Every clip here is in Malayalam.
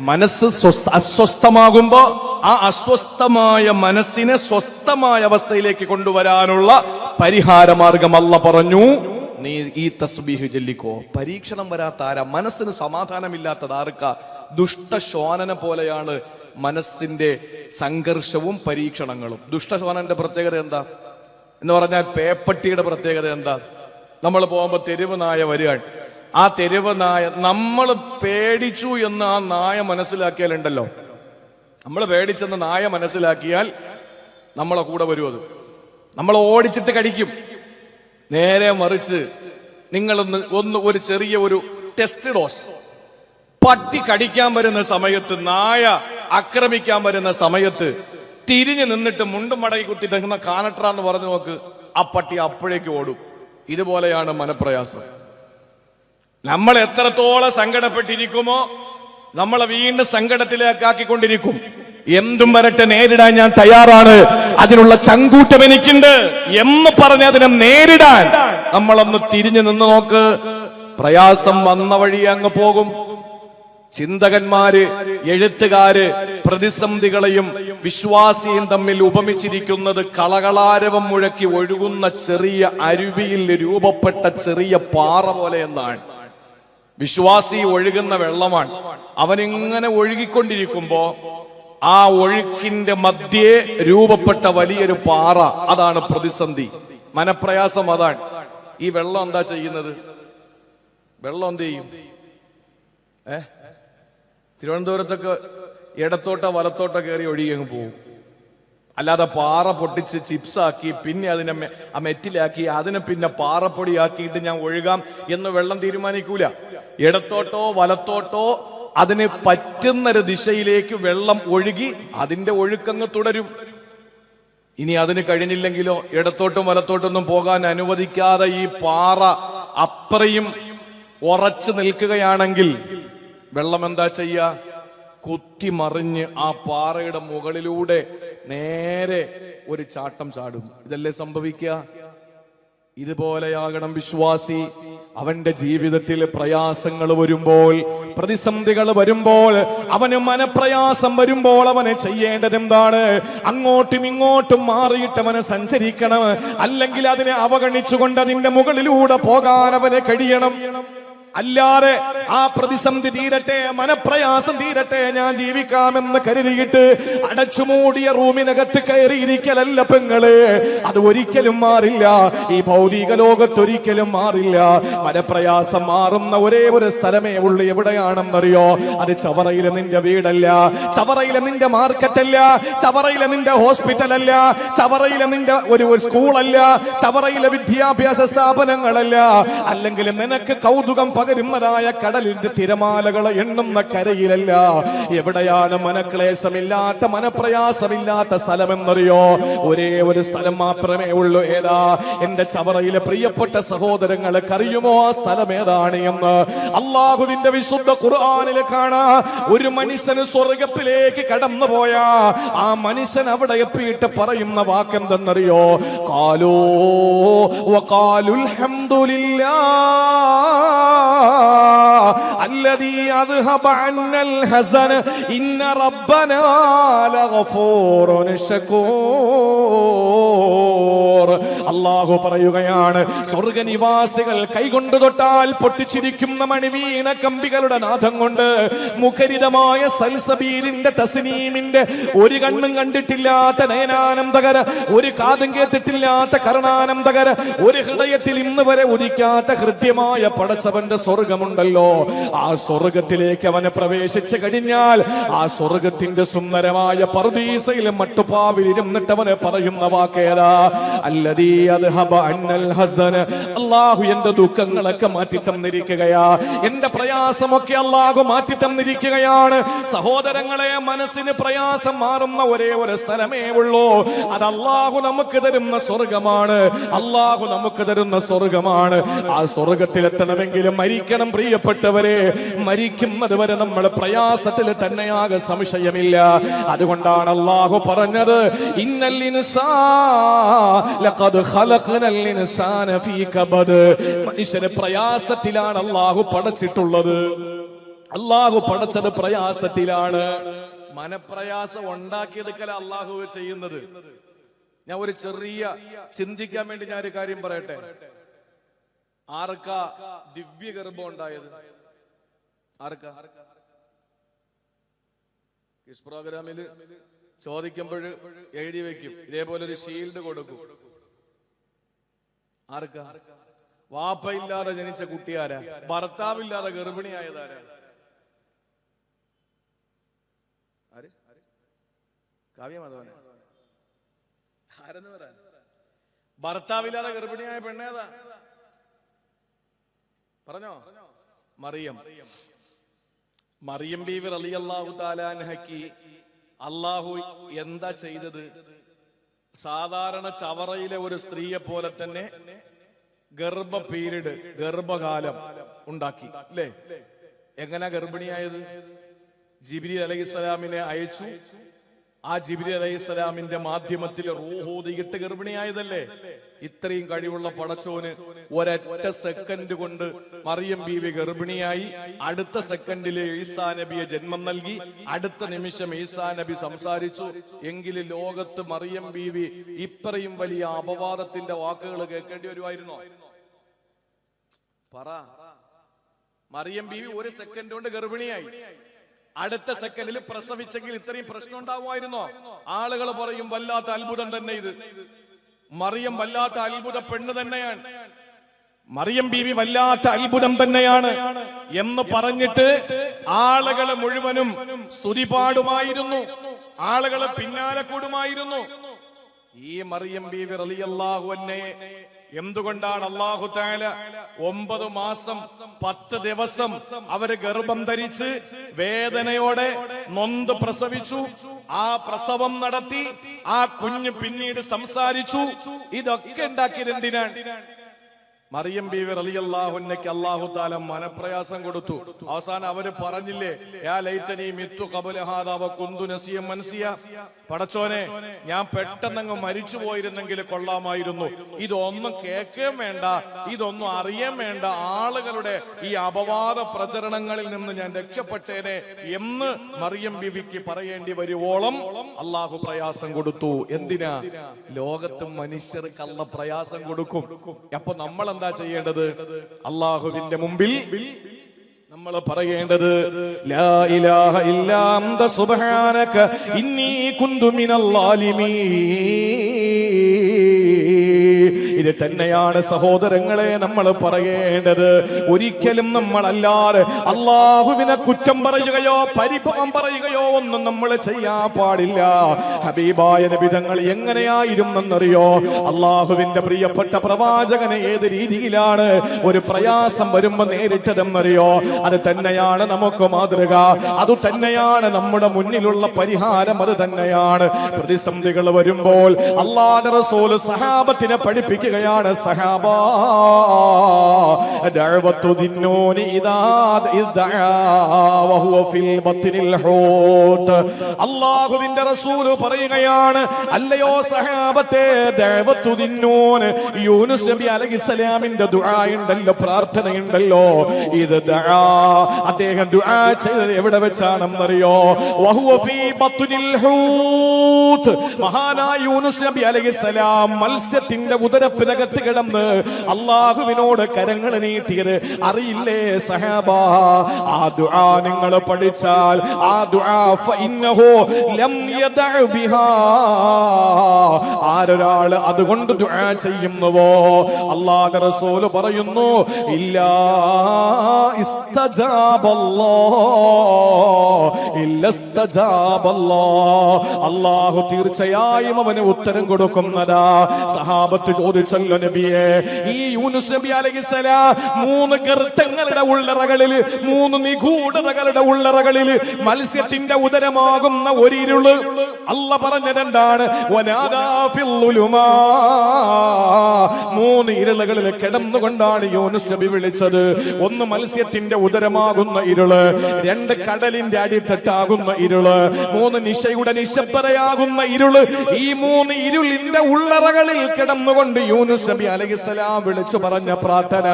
മനസ്സ് അസ്വസ്ഥമാകുമ്പോൾ അസ്വസ്ഥമാകുമ്പോ ആ അസ്വസ്ഥമായ മനസ്സിനെ സ്വസ്ഥമായ അവസ്ഥയിലേക്ക് കൊണ്ടുവരാനുള്ള പരിഹാര മാർഗം അല്ല പറഞ്ഞു. നീ ഈ തസ്ബീഹ് ചൊല്ലിക്കോ. പരീക്ഷണം വരാത്ത ആരാ? മനസ്സിന് സമാധാനമില്ലാത്തത് ആർക്ക? ദുഷ്ടശോനന പോലെയാണ് മനസ്സിന്റെ സംഘർഷവും പരീക്ഷണങ്ങളും. ദുഷ്ടശോനന്റെ പ്രത്യേകത എന്താ? എന്ന് പറഞ്ഞാൽ പേപ്പട്ടിയുടെ പ്രത്യേകത എന്താ? നമ്മൾ പോകുമ്പോൾ തെരുവ് നായ വരികയാണ്. ആ തെരുവ് നായ നമ്മൾ പേടിച്ചു എന്ന് ആ നായ മനസ്സിലാക്കിയാലുണ്ടല്ലോ. നമ്മൾ പേടിച്ചെന്ന് നായ മനസ്സിലാക്കിയാൽ നമ്മളെ കൂടെ വരും അത്. നമ്മൾ ഓടിച്ചിട്ട് കടിക്കും. നേരെ മറിച്ച് നിങ്ങളൊന്ന് ഒന്ന് ഒരു ചെറിയ ഒരു ടെസ്റ്റ് ഡോസ് പട്ടി കടിക്കാൻ വരുന്ന സമയത്ത് നായ ആക്രമിക്കാൻ വരുന്ന സമയത്ത് തിരിഞ്ഞു നിന്നിട്ട് മുണ്ടും മടങ്ങി കുത്തിട്ട് കാനട്ര എന്ന് പറഞ്ഞു നോക്ക് ആ പട്ടി അപ്പോഴേക്ക് ഓടും. ഇതുപോലെയാണ് മനപ്രയാസം. നമ്മൾ എത്രത്തോളം സങ്കടപ്പെട്ടിരിക്കുമോ നമ്മളെ വീണ്ടും സങ്കടത്തിലേക്കാക്കിക്കൊണ്ടിരിക്കും. എന്തും വരട്ടെ നേരിടാൻ ഞാൻ തയ്യാറാണ്. അതിനുള്ള ചങ്കൂറ്റം എനിക്കുണ്ട് എന്ന് പറഞ്ഞ് അതിനെ നേരിടാൻ നമ്മളൊന്ന് തിരിഞ്ഞു നിന്ന് നോക്ക്. പ്രയാസം വന്ന വഴി അങ്ങ് പോകും. ചിന്തകന്മാര് എഴുത്തുകാര് പ്രതിസന്ധികളെയും വിശ്വാസിയും തമ്മിൽ ഉപമിച്ചിരിക്കുന്നത് കളകളാരവം മുഴക്കി ഒഴുകുന്ന ചെറിയ അരുവിയിൽ രൂപപ്പെട്ട ചെറിയ പാറ പോലെ എന്നാണ്. വിശ്വാസി ഒഴുകുന്ന വെള്ളമാണ്. അവനിങ്ങനെ ഒഴുകിക്കൊണ്ടിരിക്കുമ്പോ ആ ഒഴുക്കിന്റെ മധ്യേ രൂപപ്പെട്ട വലിയൊരു പാറ അതാണ് പ്രതിസന്ധി. മനപ്രയാസം അതാണ്. ഈ വെള്ളം എന്താ ചെയ്യുന്നത്? വെള്ളം എന്ത് ചെയ്യും? ഏ? തിരുവനന്തപുരത്തൊക്കെ ഇടത്തോട്ടോ വലത്തോട്ടോ കയറി ഒഴുകിയങ്ങ് പോകും അല്ലാതെ പാറ പൊട്ടിച്ച് ചിപ്സാക്കി പിന്നെ അതിനെ ആ മെറ്റിലാക്കി അതിനെ പിന്നെ പാറപ്പൊടിയാക്കിയിട്ട് ഞാൻ ഒഴുകാം എന്ന് വെള്ളം തീരുമാനിക്കൂല. ഇടത്തോട്ടോ വലത്തോട്ടോ അതിന് പറ്റുന്നൊരു ദിശയിലേക്ക് വെള്ളം ഒഴുകി അതിന്റെ ഒഴുക്കങ്ങ് തുടരും. ഇനി അതിന് കഴിഞ്ഞില്ലെങ്കിലോ ഇടത്തോട്ടും വലത്തോട്ടൊന്നും പോകാൻ അനുവദിക്കാതെ ഈ പാറ അത്രയും ഉറച്ചു നിൽക്കുകയാണെങ്കിൽ വെള്ളം എന്താ ചെയ്യ? കുത്തിമറിഞ്ഞ് ആ പാറയുടെ മുകളിലൂടെ നേരെ ഒരു ചാട്ടം ചാടും. ഇതല്ലേ സംഭവിക്കുക? ഇതുപോലെയാകണം വിശ്വാസി. അവന്റെ ജീവിതത്തിൽ പ്രയാസങ്ങൾ വരുമ്പോൾ പ്രതിസന്ധികൾ വരുമ്പോൾ അവന് മനപ്രയാസം വരുമ്പോൾ അവന് ചെയ്യേണ്ടത് എന്താണ്? അങ്ങോട്ടും ഇങ്ങോട്ടും മാറിയിട്ട് അവന് സഞ്ചരിക്കണം. അല്ലെങ്കിൽ അതിനെ അവഗണിച്ചുകൊണ്ട് അതിന്റെ മുകളിലൂടെ പോകാൻ അവന് കഴിയണം. അല്ലാതെ ആ പ്രതിസന്ധി തീരട്ടെ മനപ്രയാസം തീരട്ടെ ഞാൻ ജീവിക്കാമെന്ന് കരുതിയിട്ട് അടച്ചുമൂടിയ റൂമിനകത്ത് കയറിയിരിക്കലല്ല പെങ്ങൾ. അത് ഒരിക്കലും മാറില്ല. ഈ ഭൗതിക ലോകത്ത് ഒരിക്കലും മാറില്ല. മനപ്രയാസം മാറുന്ന ഒരേ ഒരു സ്ഥലമേ ഉള്ളു. എവിടെയാണെന്നറിയോ? അത് ചവറയിലെ നിന്റെ വീടല്ല. ചവറയിലെ നിന്റെ മാർക്കറ്റല്ല. ചവറയിലെ നിന്റെ ഹോസ്പിറ്റൽ അല്ല ചവറയിലെ നിന്റെ ഒരു ഒരു സ്കൂളല്ല. ചവറയിലെ വിദ്യാഭ്യാസ സ്ഥാപനങ്ങളല്ല. അല്ലെങ്കിൽ നിനക്ക് കൗതുകം പകരുന്നതായ കടലിന്റെ തിരമാലകളെ എണ്ണുന്ന കരയിലല്ല. എവിടെയാണ് മനക്ലേശമില്ലാത്ത മനപ്രയാസമില്ലാത്ത സ്ഥലമെന്നറിയോ? ഒരേ ഒരു സ്ഥലം മാത്രമേ ഉള്ളൂ. ഏതാ? എന്റെ ചവറയിലെ പ്രിയപ്പെട്ട സഹോദരങ്ങൾ കറിയുമോ ആ സ്ഥലം ഏതാണ് എന്ന്? അള്ളാഹുവിന്റെ വിശുദ്ധ ഖുർആനിൽ കാണാ ഒരു മനുഷ്യന് സ്വർഗത്തിലേക്ക് കടന്നു പോയ ആ മനുഷ്യൻ അവിടെ എത്തിയിട്ട് പറയുന്ന വാക്കെന്തെന്നറിയോ? കാലോ വഖാലുൽ ഹംദുലില്ലാ. الذي أذهب عنا الحزن إن ربنا لغفور شكور. അള്ളാഹു പറയുകയാണ് സ്വർഗനിവാസികൾ കൈകൊണ്ട് തൊട്ടാൽ പൊട്ടിച്ചിരിക്കുന്ന മണിവീണ കമ്പികളുടെ നാഥം കൊണ്ട് മുഖരിതമായ സൽസബീലിന്റെ തസ്നീമിന്റെ ഒരു കണ്ണും കണ്ടിട്ടില്ലാത്ത നയനാനന്ദകര ഒരു കാതും കേട്ടിട്ടില്ലാത്ത കരുണാനന്ദകര ഒരു ഹൃദയത്തിൽ ഇന്ന് വരെ ഉദിക്കാത്ത ഹൃദ്യമായ പടച്ചവന്റെ സ്വർഗമുണ്ടല്ലോ. ആ സ്വർഗത്തിലേക്ക് അവനെ പ്രവേശിച്ചു കഴിഞ്ഞാൽ ആ സ്വർഗത്തിന്റെ സുന്ദരമായ പർദീസയിലും അവനെ പറയുന്ന വാക്കേതാ? അല്ലതീ അള്ളാഹു എന്റെ ദുഃഖങ്ങളൊക്കെ മാറ്റി തന്നിരിക്കുകയാ. എന്റെ പ്രയാസമൊക്കെ അള്ളാഹു മാറ്റി തന്നിരിക്കുകയാണ്. സഹോദരങ്ങളെ മനസ്സിന് പ്രയാസം മാറുന്ന ഒരേ ഒരു സ്ഥലമേ ഉള്ളൂ. അത് അള്ളാഹു നമുക്ക് തരുന്ന സ്വർഗമാണ് അള്ളാഹു നമുക്ക് തരുന്ന സ്വർഗമാണ് ആ സ്വർഗത്തിലെത്തണമെങ്കിലും മരിക്കണം പ്രിയപ്പെട്ടവരെ. മരിക്കുന്നത് വരെ നമ്മൾ പ്രയാസത്തിൽ തന്നെയാകെ സംശയമില്ല. അതുകൊണ്ടാണ് അള്ളാഹു പറഞ്ഞത് ഇന്നൽ സാ ലഖദ് മനുഷ്യനെ പ്രയാസത്തിലാണ് അള്ളാഹു പടച്ചിട്ടുള്ളത്. അള്ളാഹു പടച്ചത് പ്രയാസത്തിലാണ്. മനപ്രയാസം ഉണ്ടാക്കിയെടുക്കല അള്ളാഹു ചെയ്യുന്നത്. ഞാൻ ഒരു ചെറിയ ചിന്തിക്കാൻ വേണ്ടി ഞാൻ ഒരു കാര്യം പറയട്ടെ? ആർക്കാ ദിവ്യ ഗർഭം ഉണ്ടായത്? ആർക്കാ? പ്രോഗ്രാമിൽ പ്രോഗ്രാമിൽ ചോദിക്കുമ്പോൾ എഴുതി വെക്കും. ഇതേപോലെ ഒരു ഷീൽഡ് കൊടുക്കും. ആർക്കാ? വാപ്പയില്ലാതെ ജനിച്ച കുട്ടിയാരാ? ഭർത്താവില്ലാതെ ഗർഭിണിയായതാരാ? കാവ്യമാധവനെ ആരെന്ന് പറയാൻ? ഭർത്താവില്ലാതെ ഗർഭിണിയായ പെണ്ണേതാ? പറഞ്ഞോ? മറിയം. മറിയം ബീവി അള്ളാഹു താലാൻഹക്കി അള്ളാഹു എന്താ ചെയ്തത്? സാധാരണ ചവറയിലെ ഒരു സ്ത്രീയെ പോലെ തന്നെ ഗർഭ പീരീഡ് ഗർഭകാലം ഉണ്ടാക്കി. അല്ലേ എങ്ങനെ ഗർഭിണിയായത്? ജിബിരി അലൈഹിസ്സലാമിനെ അയച്ചു. ആ ജിബിരി അലൈഹി സ്വലാമിന്റെ മാധ്യമത്തിൽ റൂഹോദിയിട്ട് ഗർഭിണിയായതല്ലേ? ഇത്രയും കഴിവുള്ള പടച്ചോന് ഒരൊറ്റ സെക്കൻഡ് കൊണ്ട് മറിയം ബീവി ഗർഭിണിയായി. അടുത്ത സെക്കൻഡിൽ ഈസാ നബിയെ ജന്മം നൽകി. അടുത്ത നിമിഷം ഈസാ നബി സംസാരിച്ചു. എങ്കിൽ ലോകത്ത് മറിയം ബീവി ഇത്രയും വലിയ അപവാദത്തിന്റെ വാക്കുകൾ കേൾക്കേണ്ടി വരുമായിരുന്നോ? പറ. മറിയം ബീവി ഒരു സെക്കൻഡ് കൊണ്ട് ഗർഭിണിയായി. അടുത്ത സെക്കൻഡിൽ പ്രസവിച്ചെങ്കിൽ ഇത്രയും പ്രശ്നം ഉണ്ടാവുമായിരുന്നോ? ആളുകൾ പറയും വല്ലാത്ത അത്ഭുതം തന്നെ ഇത്. മറിയം വല്ലാത്ത അത്ഭുത പെണ്ണ് തന്നെയാണ്. മറിയം ബീവി വല്ലാത്ത അത്ഭുതം തന്നെയാണ് എന്ന് പറഞ്ഞിട്ട് ആളുകളെ മുഴുവനും സ്തുതിപാടുമായിരുന്നു. ആളുകളെ പിന്നാലെ കൂടുമായിരുന്നു. ഈ മറിയം ബീവി റളിയല്ലാഹു അന്നെ എന്തുകൊണ്ടാണ് അള്ളാഹു താല ഒമ്പത് മാസം പത്ത് ദിവസം അവർ ഗർഭം ധരിച്ച് വേദനയോടെ നൊന്ത് പ്രസവിച്ചു? ആ പ്രസവം നടത്തി ആ കുഞ്ഞ് പിന്നീട് സംസാരിച്ചു. ഇതൊക്കെ ഉണ്ടാക്കിയത് എന്തിനാണ്? മറിയം ബീവി റളിയല്ലാഹുന്നയ്ക്ക് അല്ലാഹു താല മനപ്രയാസം കൊടുത്തു. അവസാനം അവർ പറഞ്ഞില്ലേ യാ കുന്തു പടച്ചോനെ ഞാൻ പെട്ടെന്നങ്ങ് മരിച്ചു പോയിരുന്നെങ്കിൽ കൊള്ളാമായിരുന്നു. ഇതൊന്നും കേൾക്കുകയും വേണ്ട ഇതൊന്നും അറിയാൻ വേണ്ട. ആളുകളുടെ ഈ അപവാദ പ്രചരണങ്ങളിൽ നിന്ന് ഞാൻ രക്ഷപ്പെട്ടേനെ എന്ന് മറിയം ബീവിക്ക് പറയേണ്ടി വരുവോളം അള്ളാഹു പ്രയാസം കൊടുത്തു. എന്തിനാ? ലോകത്ത് മനുഷ്യർക്ക് അല്ല പ്രയാസം കൊടുക്കും. അപ്പൊ നമ്മൾ എന്താ ചെയ്യേണ്ടത്? അള്ളാഹുവിന്റെ മുമ്പിൽ നമ്മൾ പറയേണ്ടത് ലാ ഇലാഹ ഇല്ലാ അന്ത സുബ്ഹാനക ഇന്നി കുന്തു ഇത് തന്നെയാണ് സഹോദരങ്ങളെ നമ്മൾ പറയേണ്ടത്. ഒരിക്കലും നമ്മളല്ലാതെ അള്ളാഹുവിനെ കുറ്റം പറയുകയോ പരിഭവം പറയുകയോ ഒന്നും നമ്മൾ ചെയ്യാൻ പാടില്ല. ഹബീബായ നബിതങ്ങൾ എങ്ങനെയായിരുന്നെന്നറിയോ? അള്ളാഹുവിന്റെ പ്രിയപ്പെട്ട പ്രവാചകനെ ഏത് രീതിയിലാണ് ഒരു പ്രയാസം വരുമ്പോൾ നേരിട്ടതെന്നറിയോ? അത് തന്നെയാണ് നമുക്ക് മാതൃക. അത് തന്നെയാണ് നമ്മുടെ മുന്നിലുള്ള പരിഹാരം. അത് തന്നെയാണ് പ്രതിസന്ധികൾ വരുമ്പോൾ അള്ളാഹ് റസൂൽ സഹാബത്തിനെ പഠിപ്പിക്കുകയാണ് സഹാബ. ദഅവത്തു ദിന്നൂനി ഇദാ വഹുവ ഫിൽ ബത്നിൽ ഹൂത് റസൂൽ പറയുകയാണ് അല്ലയോ സഹാബത്തെ യൂനുസ് നബി അലൈഹിസ്സലാമിന്റെ ഉണ്ടല്ലോ പ്രാർത്ഥനയുണ്ടല്ലോ. ഇത് അദ്ദേഹം ദുആ എവിടെ വെച്ചാണെന്നറിയോ? വഹുവ ഫീ ബത്നിൽ ഹൂത് മഹാനായ യൂനുസ് നബി അലൈഹിസ്സലാം മത്സ്യത്തിന്റെ ഉദരപ്പിനകത്ത് കിടന്ന് അള്ളാഹുവിനോട് കരങ്ങൾ നീട്ടിയത്. അറിയില്ലേ സഹാബ ആ ദുആ നിങ്ങൾ പഠിച്ചാൽ ആ ദുആ ഫഇന്നഹു ലം യദഅ ബിഹാ. ആരൊരാൾ അതുകൊണ്ട് ദുആ ചെയ്യുന്നുവോ? അല്ലാഹുവിന്റെ റസൂൽ പറയുന്നു ഇല്ലാ ഇസ്തജാബ ഇല്ല അല്ലാഹു തീർച്ചയായും അവന് ഉത്തരം കൊടുക്കുന്നതാ. സഹാബത്ത് ചോദിച്ചല്ലോ നബിയെ ഈ യൂനുസ് നബി അലൈഹിസ്സലാം മൂന്ന് ഗർത്തങ്ങളുടെ ഉള്ളറകളിൽ മൂന്ന് നിഗൂഢതകളുടെ ഉള്ളറകളിൽ മത്സ്യത്തിന്റെ ഉദരമാകുന്ന ഒരിരുൾ. അല്ല പറഞ്ഞതെന്താണ്. മൂന്ന് ഇരുളുകളിൽ കിടന്നുകൊണ്ടാണ് യോനുസ് നബി വിളിച്ചത്. ഒന്ന് മത്സ്യത്തിന്റെ ഉദരമാകുന്ന ഇരുൾ രണ്ട് കടലിന്റെ അടിത്തട്ട ഇരുട്ടാകുന്ന ഇരുൾ. മൂന്ന് നിശയുടെ നിശബ്ദതയാകുന്ന ഇരുൾ. ഈ മൂന്ന് ഇരുളിന്റെ ഉള്ളറകളിൽ കിടന്നുകൊണ്ട് യൂനുസ് നബി അലൈഹിസ്സലാം വിളിച്ചു പറഞ്ഞ പ്രാർത്ഥന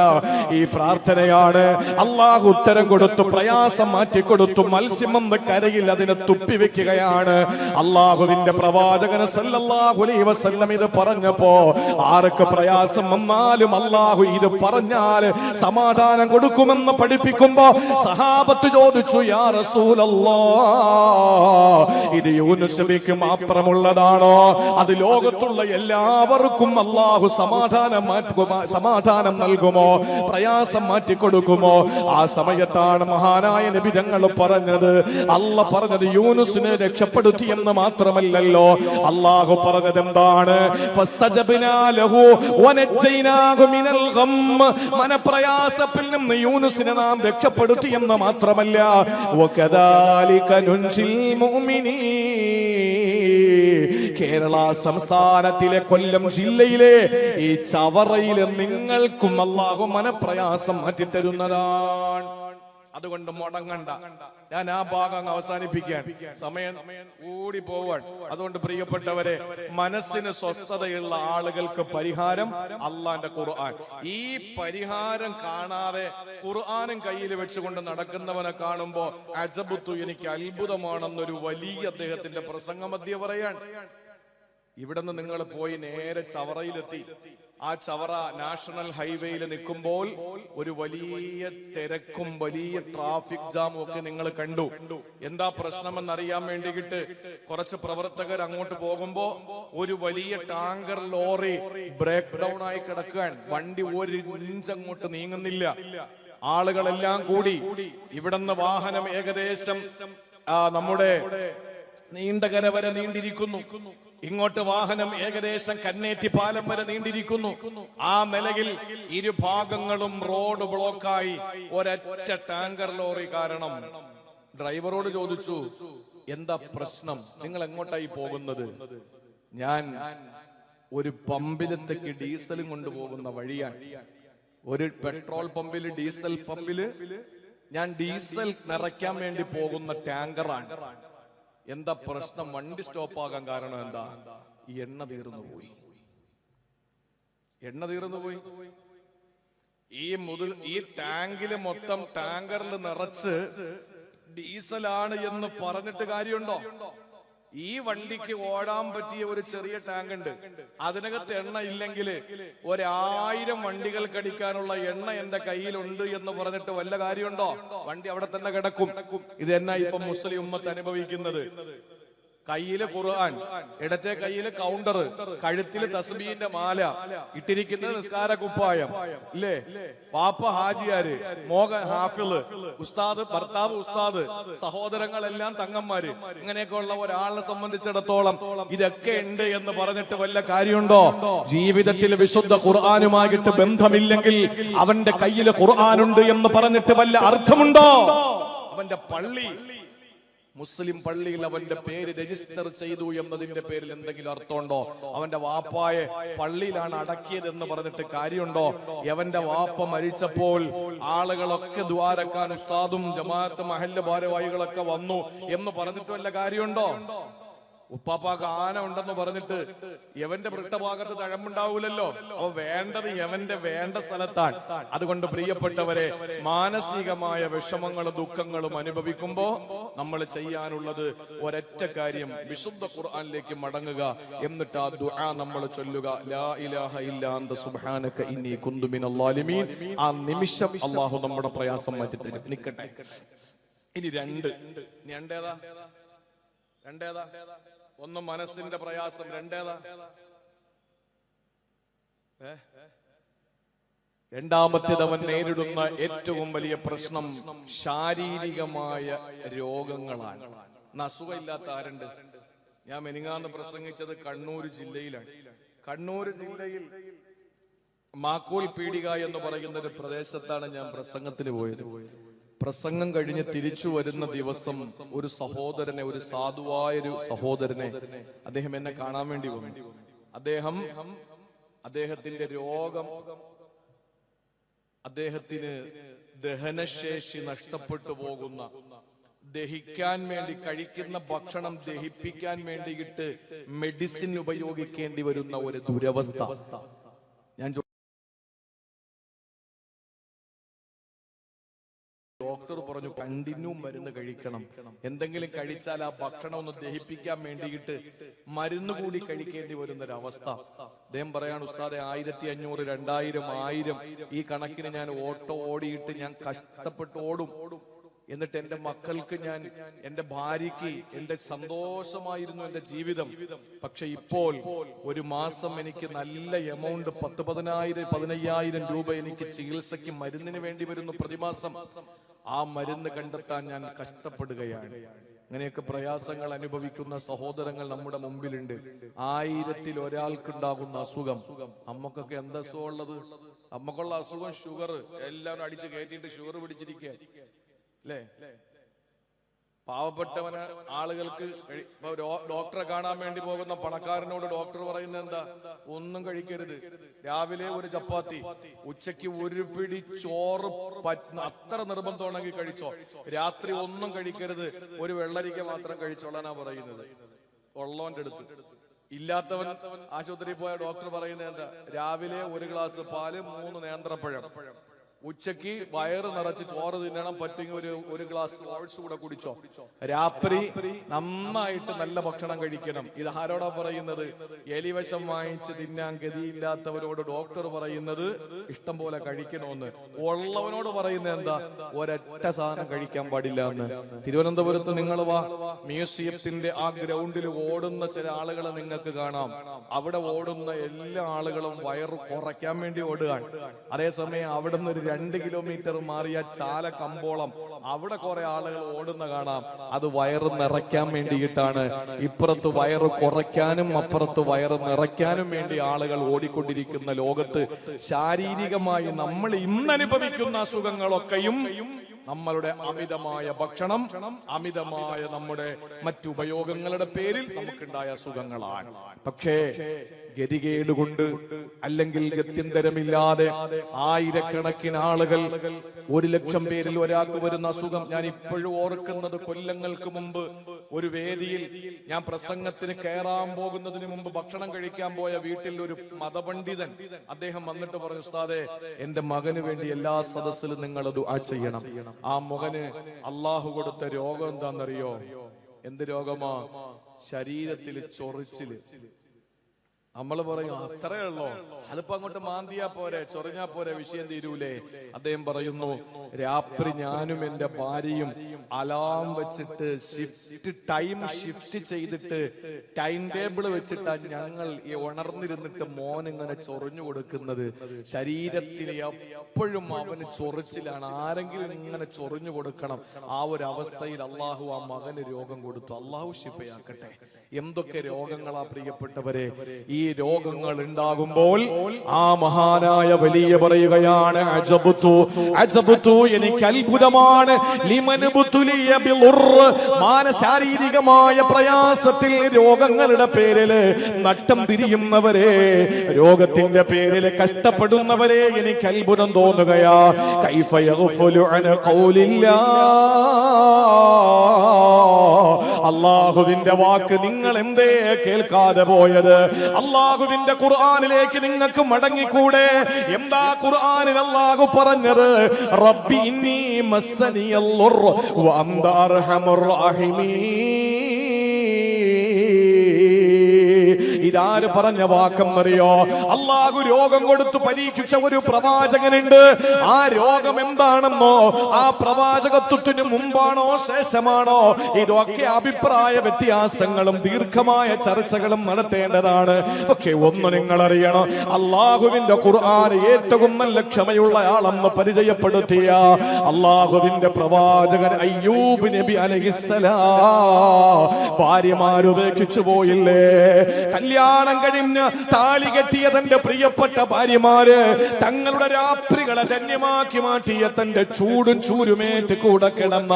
ഈ പ്രാർത്ഥനയാണ്. അള്ളാഹു ഉത്തരം കൊടുത്തു പ്രയാസം മാറ്റിക്കൊടുത്തു മത്സ്യം വന്ന് കരയിൽ അതിനെ തുപ്പി വെക്കുകയാണ്. അള്ളാഹുവിന്റെ പ്രവാചകന് സല്ലല്ലാഹു അലൈഹി വസല്ലം ഇത് പറഞ്ഞപ്പോ ആർക്ക് പ്രയാസം വന്നാലും അള്ളാഹു ഇത് പറഞ്ഞാൽ സമാധാനം കൊടുക്കുമെന്ന് പഠിപ്പിക്കുമ്പോ സഹാബത്ത് ചോദിച്ചു യാ റസൂലല്ലാ ഇത് യൂനുസബിക്ക് മാത്രമുള്ളതാണോ? അത് ലോകത്തുള്ള എല്ലാവർക്കും അള്ളാഹു സമാധാനം മാറ്റുമോ സമാധാനം നൽകുമോ? പ്രയാസം മാറ്റിക്കൊടുക്കുമോ? ആ സമയത്താണ് മഹാനായ നബി തങ്ങൾ പറഞ്ഞത്. അല്ല പറഞ്ഞത് യൂനുസിനെ രക്ഷപ്പെടുത്തി എന്ന് മാത്രമല്ലല്ലോ. അള്ളാഹു പറഞ്ഞത് എന്താണ്. മനപ്രയാസത്തിൽ നിന്ന് യൂനുസിനെ നാം രക്ഷപ്പെടുത്തി എന്ന് മാത്രമല്ല. കേരള സംസ്ഥാനത്തിലെ കൊല്ലം ജില്ലയിലെ ഈ ചവറയിലെ നിങ്ങൾക്കും അള്ളാഹു മനപ്രയാസം മാറ്റിത്തരുന്നതാണ് അതുകൊണ്ട് മുടങ്ങണ്ട. ഞാൻ ആ ഭാഗം അവസാനിപ്പിക്കാൻ സമയം കൂടി പോവാൻ. അതുകൊണ്ട് പ്രിയപ്പെട്ടവരെ മനസ്സിന് സ്വസ്ഥതയുള്ള ആളുകൾക്ക് പരിഹാരം അള്ളാന്റെ ഖുർആൻ. ഈ പരിഹാരം കാണാതെ ഖുർആാനും കയ്യിൽ വെച്ചുകൊണ്ട് നടക്കുന്നവനെ കാണുമ്പോ അജബുത്തു എനിക്ക് അത്ഭുതമാണെന്നൊരു വലിയ അദ്ദേഹത്തിന്റെ പ്രസംഗമധ്യ പറയാൻ ഇവിടുന്ന് നിങ്ങൾ പോയി നേരെ ചവറയിലെത്തി. ആ ചവറ നാഷണൽ ഹൈവേയിൽ നിൽക്കുമ്പോൾ ഒരു വലിയ തിരക്കും വലിയ ട്രാഫിക് ജാമും ഒക്കെ നിങ്ങൾ കണ്ടു. എന്താ പ്രശ്നമെന്ന് അറിയാൻ വേണ്ടിയിട്ട് കുറച്ച് പ്രവർത്തകർ അങ്ങോട്ട് പോകുമ്പോ ഒരു വലിയ ടാങ്കർ ലോറി ബ്രേക്ക് ഡൗൺ ആയി കിടക്കാൻ വണ്ടി ഒരു ഇഞ്ച് അങ്ങോട്ട് നീങ്ങുന്നില്ല. ആളുകളെല്ലാം കൂടി ഇവിടുന്ന് വാഹനം ഏകദേശം നമ്മുടെ നീണ്ടകര വരെ നീണ്ടിരിക്കുന്നു. ഇങ്ങോട്ട് വാഹനം ഏകദേശം കന്നേറ്റി പാലം വരെ നീണ്ടിരിക്കുന്നു. ആ നിലയിൽ ഇരുഭാഗങ്ങളും റോഡ് ബ്ലോക്കായി ഒരൊറ്റ ടാങ്കർ ലോറി കാരണം ഡ്രൈവറോട് ചോദിച്ചു എന്താ പ്രശ്നം? നിങ്ങൾ എങ്ങോട്ടായി പോകുന്നത്? ഞാൻ ഒരു പമ്പിലത്തേക്ക് ഡീസലും കൊണ്ടുപോകുന്ന വഴിയാണ്. ഒരു പെട്രോൾ പമ്പിൽ ഡീസൽ പമ്പിൽ ഞാൻ ഡീസൽ നിറയ്ക്കാൻ വേണ്ടി പോകുന്ന ടാങ്കറാണ്. എന്താ പ്രശ്നം വണ്ടി സ്റ്റോപ്പ് ആകാൻ കാരണം എന്താ? ഈ എണ്ണ തീർന്നു പോയി. എണ്ണ തീർന്നു പോയി. ഈ മുതൽ ഈ ടാങ്കിൽ മൊത്തം ടാങ്കറിൽ നിറച്ച് ഡീസലാണ് എന്ന് പറഞ്ഞിട്ട് കാര്യമുണ്ടോ? ഈ വണ്ടിക്ക് ഓടാൻ പറ്റിയ ഒരു ചെറിയ ടാങ്ക് ഉണ്ട്. അതിനകത്ത് എണ്ണ ഇല്ലെങ്കിൽ ഒരായിരം വണ്ടികൾ കടിക്കാനുള്ള എണ്ണ എന്റെ കയ്യിലുണ്ട് എന്ന് പറഞ്ഞിട്ട് വല്ല കാര്യമുണ്ടോ? വണ്ടി അവിടെ തന്നെ കിടക്കും. ഇത് എന്നാ ഇപ്പൊ മുസ്ലിം ഉമ്മത്ത് അനുഭവിക്കുന്നത്? കയ്യിൽ ഖുർആൻ ഇടത്തെ കയ്യിൽ കൗണ്ടർ കഴുത്തിൽ തസ്ബീന്റെ മാല ഇട്ടിരിക്കുന്ന നിസ്കാര കുപ്പായം ഇല്ലേ? പാപ്പ ഹാജിയാര് മോഹൻ ഹാഫിൾ ഉസ്താദ് ഭർത്താവ് ഉസ്താദ് സഹോദരങ്ങളെല്ലാം തങ്ങന്മാര് ഇങ്ങനെയൊക്കെ ഉള്ള ഒരാളിനെ സംബന്ധിച്ചിടത്തോളം ഇതൊക്കെ ഉണ്ട് എന്ന് പറഞ്ഞിട്ട് വല്ല കാര്യമുണ്ടോ? ജീവിതത്തിൽ വിശുദ്ധ ഖുർആാനുമായിട്ട് ബന്ധമില്ലെങ്കിൽ അവന്റെ കയ്യിൽ ഖുർആാനുണ്ട് എന്ന് പറഞ്ഞിട്ട് വല്ല അർത്ഥമുണ്ടോ? അവന്റെ പള്ളി മുസ്ലിം പള്ളിയിൽ അവന്റെ പേര് രജിസ്റ്റർ ചെയ്തു എന്നതിന്റെ പേരിൽ എന്തെങ്കിലും അർത്ഥമുണ്ടോ? അവന്റെ വാപ്പായെ പള്ളിയിലാണ് അടക്കിയത് എന്ന് പറഞ്ഞിട്ട് കാര്യമുണ്ടോ? എവന്റെ വാപ്പ മരിച്ചപ്പോൾ ആളുകളൊക്കെ ദ്വാരക്കാൻ ഉസ്താദും ജമാഅത്ത് മഹല്ല് ഭാരവാഹികളൊക്കെ വന്നു എന്ന് പറഞ്ഞിട്ട് വല്ല കാര്യമുണ്ടോ? ഉപ്പാപ്പാക്ക് ആന ഉണ്ടെന്ന് പറഞ്ഞിട്ട് യവന്റെ വൃട്ടഭാഗത്ത് തഴമ്പുണ്ടാവൂലല്ലോ? അപ്പൊ വേണ്ടത് യവന്റെ വേണ്ട സ്ഥലത്താണ്. അതുകൊണ്ട് പ്രിയപ്പെട്ടവരെ മാനസികമായ വിഷമങ്ങളും ദുഃഖങ്ങളും അനുഭവിക്കുമ്പോ നമ്മൾ ചെയ്യാനുള്ളത് ഒരൊറ്റ കാര്യം വിശുദ്ധ ഖുർആാനിലേക്ക് മടങ്ങുക. എന്നിട്ട് ആ ദുആ നമ്മൾ ചൊല്ലുക. ലാ ഇലാഹ സുബ്ഹാനക ഇന്നി കുന്തു മിനൽ ആ നിമിഷം അള്ളാഹു നമ്മുടെ പ്രയാസം മാറ്റി തരും. നിക്കട്ടെ? ഇനി രണ്ട്. രണ്ടേതാ? രണ്ടേതാ? ഒന്ന് മനസ്സിന്റെ പ്രയാസം രണ്ടേതാ? രണ്ടാമത്തേത് അവൻ നേരിടുന്ന ഏറ്റവും വലിയ പ്രശ്നം ശാരീരികമായ രോഗങ്ങളാണ്. അസുഖമില്ലാത്ത ആരുണ്ട്? ഞാൻ മെനിങ്ങാന്ന് പ്രസംഗിച്ചത് കണ്ണൂർ ജില്ലയിലാണ്. കണ്ണൂർ ജില്ലയിൽ മാക്കോൽ പീടിക എന്ന് പറയുന്ന ഒരു പ്രദേശത്താണ് ഞാൻ പ്രസംഗത്തിന് പോയത്. പ്രസംഗം കഴിഞ്ഞ് തിരിച്ചു വരുന്ന ദിവസം ഒരു സഹോദരനെ ഒരു സാധുവായൊരു സഹോദരനെ അദ്ദേഹം എന്നെ കാണാൻ വേണ്ടി വന്നു. അദ്ദേഹം അദ്ദേഹത്തിന്റെ രോഗം അദ്ദേഹത്തിന് ദഹനശേഷി നഷ്ടപ്പെട്ടു പോകുന്ന ദഹിക്കാൻ വേണ്ടി കഴിക്കുന്ന ഭക്ഷണം ദഹിപ്പിക്കാൻ വേണ്ടിയിട്ട് മെഡിസിൻ ഉപയോഗിക്കേണ്ടി വരുന്ന ഒരു ദുരവസ്ഥ. കണ്ടിന്യൂ മരുന്ന് കഴിക്കണം. എന്തെങ്കിലും കഴിച്ചാൽ ആ ഭക്ഷണം ഒന്ന് ദഹിപ്പിക്കാൻ വേണ്ടിയിട്ട് മരുന്ന് കൂടി കഴിക്കേണ്ടി വരുന്ന ഒരു അവസ്ഥ അദ്ദേഹം പറയാണ് ഉസ്താദെ ആയിരത്തി അഞ്ഞൂറ് രണ്ടായിരം ആയിരം ഈ കണക്കിന് ഞാൻ ഓട്ടോ ഓടിയിട്ട് ഞാൻ കഷ്ടപ്പെട്ട് ഓടും. എന്നിട്ട് എന്റെ മക്കൾക്ക് ഞാൻ എന്റെ ഭാര്യയ്ക്ക് എന്റെ സന്തോഷമായിരുന്നു എന്റെ ജീവിതം. പക്ഷെ ഇപ്പോൾ ഒരു മാസം എനിക്ക് നല്ല എമൗണ്ട് പത്ത് പതിനായിരം പതിനയ്യായിരം രൂപ എനിക്ക് ചികിത്സയ്ക്ക് മരുന്നിന് വേണ്ടി വരുന്നു പ്രതിമാസം. ആ മരുന്ന് കണ്ടെത്താൻ ഞാൻ കഷ്ടപ്പെടുകയാണ്. അങ്ങനെയൊക്കെ പ്രയാസങ്ങൾ അനുഭവിക്കുന്ന സഹോദരങ്ങൾ നമ്മുടെ മുമ്പിലുണ്ട്. ആയിരത്തിൽ ഒരാൾക്കുണ്ടാകുന്ന അസുഖം. അമ്മക്കൊക്കെ എന്താ അസുഖം ഉള്ളത്? അമ്മക്കുള്ള അസുഖം ഷുഗർ എല്ലാവരും അടിച്ച് കയറ്റിയിട്ട് ഷുഗർ പിടിച്ചിരിക്കുക അല്ലേ പാവപ്പെട്ടവന് ആളുകൾക്ക് ഡോക്ടറെ കാണാൻ വേണ്ടി പോകുന്ന പണക്കാരനോട് ഡോക്ടർ പറയുന്നത് എന്താ? ഒന്നും കഴിക്കരുത്. രാവിലെ ഒരു ചപ്പാത്തി ഉച്ചയ്ക്ക് ഒരു പിടി ചോറ് അത്ര നിർബന്ധമാണെങ്കിൽ കഴിച്ചോ. രാത്രി ഒന്നും കഴിക്കരുത്. ഒരു വെള്ളരിക്ക മാത്രം കഴിച്ചോളാനാ പറയുന്നത്. ഉള്ളവന്റെ അടുത്ത്. ഇല്ലാത്തവൻ ആശുപത്രിയിൽ പോയ ഡോക്ടർ പറയുന്നത് എന്താ? രാവിലെ ഒരു ഗ്ലാസ് പാൽ മൂന്ന് നേന്ത്രപ്പഴം. ഉച്ചയ്ക്ക് വയറ് നിറച്ച് ചോറ് തിന്നണം പറ്റുമെങ്കിൽ ഒരു ഒരു ഗ്ലാസ് ഓട്സ് കൂടെ കുടിച്ചോ. രാത്രി നന്നായിട്ട് നല്ല ഭക്ഷണം കഴിക്കണം. ഇത് ആരോടാ പറയുന്നത്? എലിവശം വാങ്ങിച്ച് തിന്നാൻ ഗതിയില്ലാത്തവരോട് ഡോക്ടർ പറയുന്നത് ഇഷ്ടം പോലെ കഴിക്കണമെന്ന്. ഉള്ളവനോട് പറയുന്നത് എന്താ? ഒരൊറ്റ സാധനം കഴിക്കാൻ പാടില്ല എന്ന്. തിരുവനന്തപുരത്ത് നിങ്ങൾ വാ. മ്യൂസിയത്തിന്റെ ആ ഗ്രൗണ്ടിൽ ഓടുന്ന ചില ആളുകളെ നിങ്ങൾക്ക് കാണാം. അവിടെ ഓടുന്ന എല്ലാ ആളുകളും വയറ് കുറയ്ക്കാൻ വേണ്ടി ഓടുകയാണ്. അതേസമയം അവിടെ നിന്ന് ഒരു രണ്ട് കിലോമീറ്റർ മാറിയ ചാല കമ്പോളം. അവിടെ കുറെ ആളുകൾ ഓടുന്ന കാണാം. അത് വയറ് നിറയ്ക്കാൻ വേണ്ടിയിട്ടാണ്. ഇപ്പുറത്ത് വയറ് കുറയ്ക്കാനും അപ്പുറത്ത് വയറ് നിറയ്ക്കാനും വേണ്ടി ആളുകൾ ഓടിക്കൊണ്ടിരിക്കുന്ന ലോകത്ത് ശാരീരികമായി നമ്മൾ ഇന്നനുഭവിക്കുന്ന അസുഖങ്ങളൊക്കെയും നമ്മളുടെ അമിതമായ ഭക്ഷണം അമിതമായ നമ്മുടെ മറ്റുപയോഗങ്ങളുടെ പേരിൽ നമുക്കുണ്ടായ അസുഖങ്ങളാണ്. പക്ഷേ ഗതികേട് കൊണ്ട് അല്ലെങ്കിൽ ഗത്യന്തരമില്ലാതെ ആയിരക്കണക്കിന് ആളുകൾ ഒരു ലക്ഷം പേരിൽ ഒരാൾക്ക് വരുന്ന അസുഖം ഞാൻ ഇപ്പോഴും ഓർക്കുന്നത് കൊല്ലങ്ങൾക്ക് മുമ്പ് ഒരു വേദിയിൽ ഞാൻ പ്രസംഗത്തിന് കയറാൻ പോകുന്നതിന് മുമ്പ് ഭക്ഷണം കഴിക്കാൻ പോയ വീട്ടിൽ ഒരു മതപണ്ഡിതൻ അദ്ദേഹം വന്നിട്ട് പറഞ്ഞു ഉസ്താദെ എന്റെ മകന് വേണ്ടി എല്ലാ സദസ്സിലും നിങ്ങൾ ദുആ ചെയ്യണം. ആ മകന് അള്ളാഹു കൊടുത്ത രോഗം എന്താണെന്നറിയോ? എന്ത് രോഗമാ? ശരീരത്തിൽ ചൊറിച്ചിൽ. നമ്മൾ പറയും അത്രേ ഉള്ളോ. അതിപ്പോ അങ്ങോട്ട് മാന്തിയാ പോരെ ചൊറിഞ്ഞാ പോരെ വിഷയം തീരൂലേ. അദ്ദേഹം പറയുന്നു രാത്രി ഞാനും എന്റെ ഭാര്യയും അലാം വെച്ചിട്ട് ഷിഫ്റ്റ് ടൈം ഷിഫ്റ്റ് ചെയ്തിട്ട് ടൈം ടേബിൾ വെച്ചിട്ടാ ഞങ്ങൾ ഈ ഉണർന്നിരുന്നിട്ട് മോൻ ഇങ്ങനെ ചൊറിഞ്ഞു കൊടുക്കുന്നത്. ശരീരത്തിൽ എപ്പോഴും അവന് ചൊറിച്ചിലാണ്. ആരെങ്കിലും ഇങ്ങനെ ചൊറിഞ്ഞു കൊടുക്കണം. ആ ഒരു അവസ്ഥയിൽ അള്ളാഹു ആ മകന് രോഗം കൊടുത്തു. അള്ളാഹു ഷിഫയാക്കട്ടെ എന്തൊക്കെ രോഗങ്ങളാ പ്രിയപ്പെട്ടവരെ? ഈ രോഗങ്ങൾ ഉണ്ടാകുമ്പോൾ ആ മഹാനായ വലിയ പറയുകയാണ് അജബുത്തു അജബുത്തു എനിക്ക് അത്ഭുതമാണ്. മാനശാരീരികമായ പ്രയാസത്തിൽ രോഗങ്ങളുടെ പേരിൽ നട്ടം തിരിയുന്നവരെ രോഗത്തിന്റെ പേരിൽ കഷ്ടപ്പെടുന്നവരെ എനിക്ക് അത്ഭുതം തോന്നുകയാ. കൈഫ ഖൗലില്ലാ. അള്ളാഹുവിന്റെ വാക്ക് നിങ്ങൾ എന്തേ കേൾക്കാതെ പോയത്? അള്ളാഹുവിന്റെ ഖുർആാനിലേക്ക് നിങ്ങൾക്ക് മടങ്ങിക്കൂടെ? എന്താ ഖുർആാനിൽ അള്ളാഹു പറഞ്ഞത്? റബ്ബി ഇന്നി മസ്സനിയൽ ളുർ വ അർഹമുർ ഇതാര് പറഞ്ഞ വാക്കെന്നറിയോ? അള്ളാഹു രോഗം കൊടുത്തു പരീക്ഷിച്ച ഒരു പ്രവാചകനുണ്ട്. ആ രോഗം എന്താണെന്നോ ആ പ്രവാചകത്വത്തിന് മുമ്പാണോ ശേഷമാണോ? ഇതൊക്കെ അഭിപ്രായ വ്യത്യാസങ്ങളും ദീർഘമായ ചർച്ചകളും നടത്തേണ്ടതാണ്. പക്ഷെ ഒന്ന് നിങ്ങൾ അറിയണം അള്ളാഹുവിന്റെ ഖുർആൻ ഏറ്റവും നല്ല ക്ഷമയുള്ള ആളെന്ന് പരിചയപ്പെടുത്തിയ അള്ളാഹുവിന്റെ പ്രവാചകൻ അയ്യൂബ് നബി അലഹിസ്സലാ. ഭാര്യമാരുപേക്ഷിച്ചു പോയില്ലേ? കല്യാണം കല്യാണം കഴിഞ്ഞ് താലി കെട്ടിയ തന്റെ പ്രിയപ്പെട്ട ഭാര്യമാര് തങ്ങളുടെ രാത്രികളെ ധന്യമാക്കി മാറ്റിയ തന്റെ ചൂടും ചൂരുമേറ്റ് കൂടെ കിടന്ന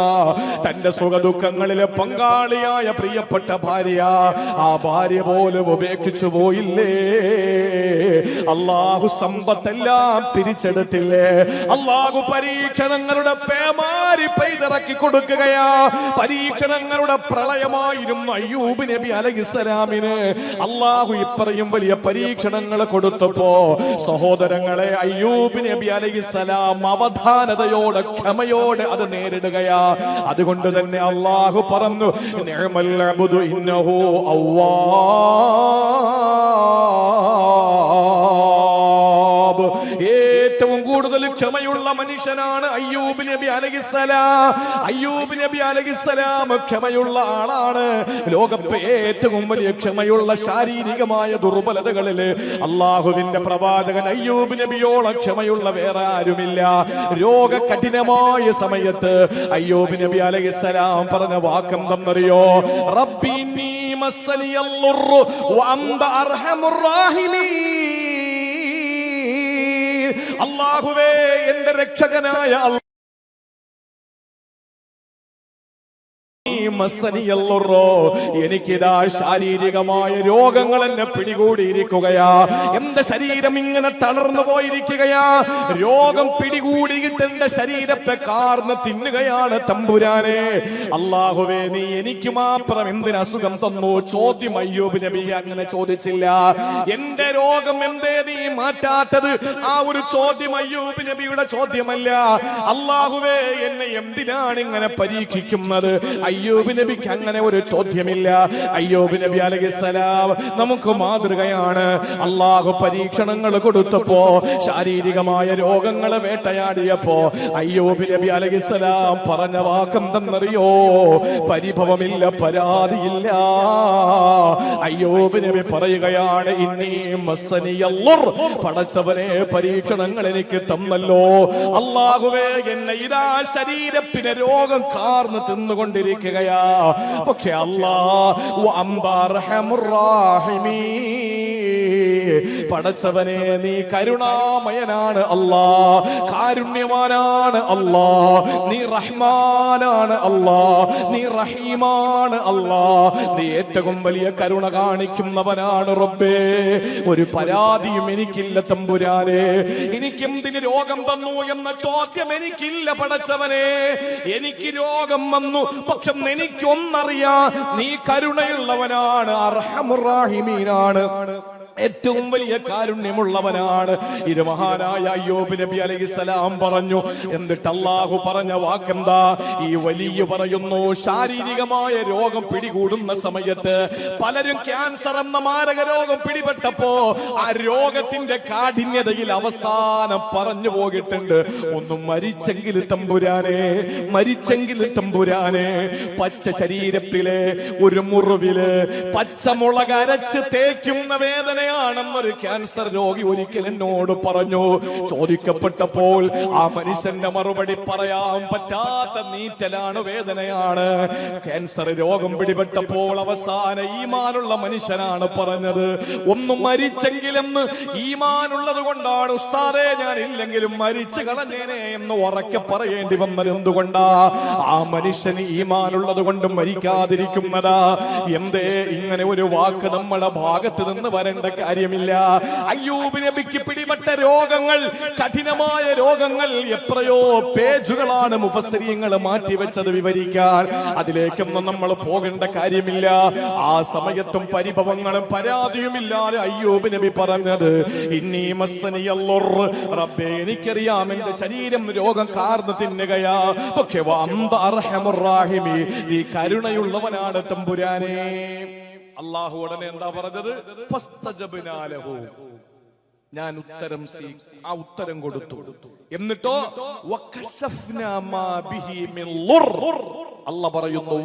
തന്റെ സുഖദുഃഖങ്ങളിലെ പങ്കാളിയായ പ്രിയപ്പെട്ട ഭാര്യ ആ ഭാര്യ പോലും ഉപേക്ഷിച്ചു പോയില്ലേ? അള്ളാഹു സമ്പത്തെല്ലാം തിരിച്ചെടുത്തില്ലേ? അള്ളാഹു പരീക്ഷണങ്ങളുടെ പേമാരി പെയ്തിറക്കി കൊടുക്കുകയാ. പരീക്ഷണങ്ങളുടെ പ്രളയമായിരുന്നു അയ്യൂബ് നബി അലഹിസലാമിന് അള്ളാഹു ഇത്രയും വലിയ പരീക്ഷണങ്ങൾ കൊടുത്തപ്പോ സഹോദരങ്ങളെ അയ്യൂബ് നബി അലഹിസലാം അവധാനതയോടെ ക്ഷമയോടെ അത് നേരിടുകയാ. അതുകൊണ്ട് തന്നെ അള്ളാഹു പറഞ്ഞു ഏ ഇന്നഹു അവ്വാബ്. ഏറ്റവും കൂടുതൽ ക്ഷമയുള്ള മനുഷ്യനാണ് അയ്യൂബ് നബി അലഹിസലാം അയ്യൂബ് നബി അലഹിസലാം ക്ഷമയുള്ള ആളാണ്. ലോകത്തെ ഏറ്റവും വലിയ ക്ഷമയുള്ള ശാരീരികമായ ദുർബലതകളിൽ അള്ളാഹുവിന്റെ പ്രവാചകൻ അയ്യൂബ് നബിയോളം ക്ഷമയുള്ള വേറെ ആരുമില്ല. രോഗ കഠിനമായ സമയത്ത് അയ്യൂബ് നബി അലഹിസലാം പറഞ്ഞ വാക്കം തന്നറിയോ? റബ്ബി നീ മസ്സലിയല്ലുറു വഅന്ത അർഹമുർ റാഹിമീൻ. അള്ളാഹുവേ എന്റെ രക്ഷകനായ എനിക്കിതാ ശാരീരികമായ രോഗങ്ങൾ എന്നെ പിടികൂടിയിരിക്കുകയാ. എന്റെ ശരീരം ഇങ്ങനെ തളർന്നു പോയിരിക്കുകയാ. രോഗം പിടികൂടിയിട്ട് എന്റെ ശരീരത്തെ കാർന്ന് തിന്നുകയാണ് തമ്പുരാനെ. അള്ളാഹുവേ നീ എനിക്ക് മാത്രം എന്തിന് അസുഖം തന്നു? ചോദ്യം അയ്യൂബ് നബി അങ്ങനെ ചോദിച്ചില്ല. എന്റെ രോഗം എന്തേ നീ മാറ്റാത്തത്? ആ ഒരു ചോദ്യം അയ്യൂബ് നബിയുടെ ചോദ്യമല്ല. അള്ളാഹുവേ എന്നെ എന്തിനാണ് ഇങ്ങനെ പരീക്ഷിക്കുന്നത്? അയ്യൂബ് നബിക്ക് അങ്ങനെ ഒരു ചോദ്യമില്ല. അയ്യൂബ് നബി അലൈഹിസ്സലാം നമുക്ക് മാതൃകയാണ്. അള്ളാഹു പരീക്ഷണങ്ങൾ കൊടുത്തപ്പോ ശാരീരികമായ രോഗങ്ങൾ വേട്ടയാടിയപ്പോ അയ്യൂബ് നബി അലൈഹിസ്സലാം പറഞ്ഞ വാക്കെന്തെന്നറിയോ പരിഭവമില്ല പരാതിയില്ല. അയ്യൂബ് നബി പറയുകയാണ് പടച്ചവനെ പരീക്ഷണങ്ങൾ എനിക്ക് തന്നല്ലോ. അള്ളാഹുവേ എന്നെ ഇതാ ശരീരത്തിന് രോഗം കാർന്ന് തിന്നുകൊണ്ടിരിക്കുകയാ. പക്ഷെ അല്ലാ പടച്ചവനെ നീ കരുണാമയനാണ് അല്ലാ കാരുണ്യവാനാണ് അല്ലാ നീ റഹ്മാനാണ് അല്ലാ നീ റഹീമാണ് അല്ലാ നീ ഏറ്റവും വലിയ കരുണ കാണിക്കുന്നവനാണ് റബ്ബേ. ഒരു പരാതിയും എനിക്കില്ല തമ്പുരാനെ. എനിക്ക് എന്തിന് രോഗം തന്നു എന്ന ചോദ്യം എനിക്കില്ല പടച്ചവനെ എനിക്ക് രോഗം വന്നു പക്ഷെ എനിക്കൊന്നറിയാ നീ കരുണയുള്ളവനാണ് അർഹമുറാഹിമീനാണ്. ഏറ്റവും വലിയ കാരുണ്യമുള്ളവനാണ്. ഇത് മഹാനായ അയ്യോബ് നബി അലൈഹി അലൈഹിസ്സലാം പറഞ്ഞു. എന്നിട്ട് അള്ളാഹു പറഞ്ഞ വാക്കെന്താ? ഈ വലിയ പറയുന്നു ശാരീരികമായ രോഗം പിടികൂടുന്ന സമയത്ത് പലരും ക്യാൻസർ എന്ന മാരക രോഗം പിടിപെട്ടപ്പോ ആ രോഗത്തിന്റെ കാഠിന്യതയിൽ അവസാനം പറഞ്ഞു പോകിട്ടുണ്ട് ഒന്ന് മരിച്ചെങ്കിൽ തമ്പുരാനെ മരിച്ചെങ്കിൽ തമ്പുരാനെ പച്ച ശരീരത്തിലെ ഒരു മുറിവിൽ പച്ചമുളക് അരച്ച് തേക്കുന്ന വേദനയാണെന്നൊരു ക്യാൻസർ രോഗി ഒരിക്കൽ എന്നോട് പറഞ്ഞു. ചോദിക്കപ്പെട്ടപ്പോൾ ആ മനുഷ്യന്റെ മറുപടി പറയാൻ പറ്റാത്ത നീറ്റലാണ് വേദനയാണ്. ക്യാൻസർ രോഗം പിടിപെട്ടപ്പോൾ അവസാന ഈമാനുള്ള മനുഷ്യനാണ് പറഞ്ഞത്. ഒന്നും മരിച്ചെങ്കിലെന്ന് ഈമാനുള്ളത് കൊണ്ടാണ് ഉസ്താദെ ഞാൻ ഇല്ലെങ്കിലും മരിച്ചു കളഞ്ഞേനെ എന്ന് ഉറക്കെ പറയേണ്ടി വന്നത് എന്തുകൊണ്ടാ? ആ മനുഷ്യന് ഈമാനുള്ളത് കൊണ്ട് മരിക്കാതിരിക്കുന്നതാ. എന്തേ ഇങ്ങനെ ഒരു വാക്ക് നമ്മുടെ ഭാഗത്ത് നിന്ന് വരേണ്ട കാര്യമില്ല. അയ്യൂബ് നബിക്ക് പിടിപെട്ട രോഗങ്ങൾ കഠിനമായ രോഗങ്ങൾ എത്രയോ പേജുകളാണ് മുഫസരിയങ്ങൾ മാറ്റിവെച്ചത് വിവരിക്കാൻ. അതിലേക്കൊന്നും നമ്മൾ പോകേണ്ട കാര്യമില്ല. ആ സമയത്തും പരിഭവങ്ങളും പരാതിയുമില്ലാതെ അയ്യൂബ് നബി പറഞ്ഞത് റബ്ബേ എനിക്കറിയാം എന്റെ ശരീരം രോഗം കാർന്ന് തിന്നുകയാ. പക്ഷെ നീ കരുണയുള്ളവനാണ് തമ്പുരാനെ. അള്ളാഹു ഉടനെ എന്താ പറഞ്ഞത്. ഞാൻ ഉത്തരം ആ ഉത്തരം കൊടുത്തു എന്നിട്ടോ. അല്ല പറയുന്നു.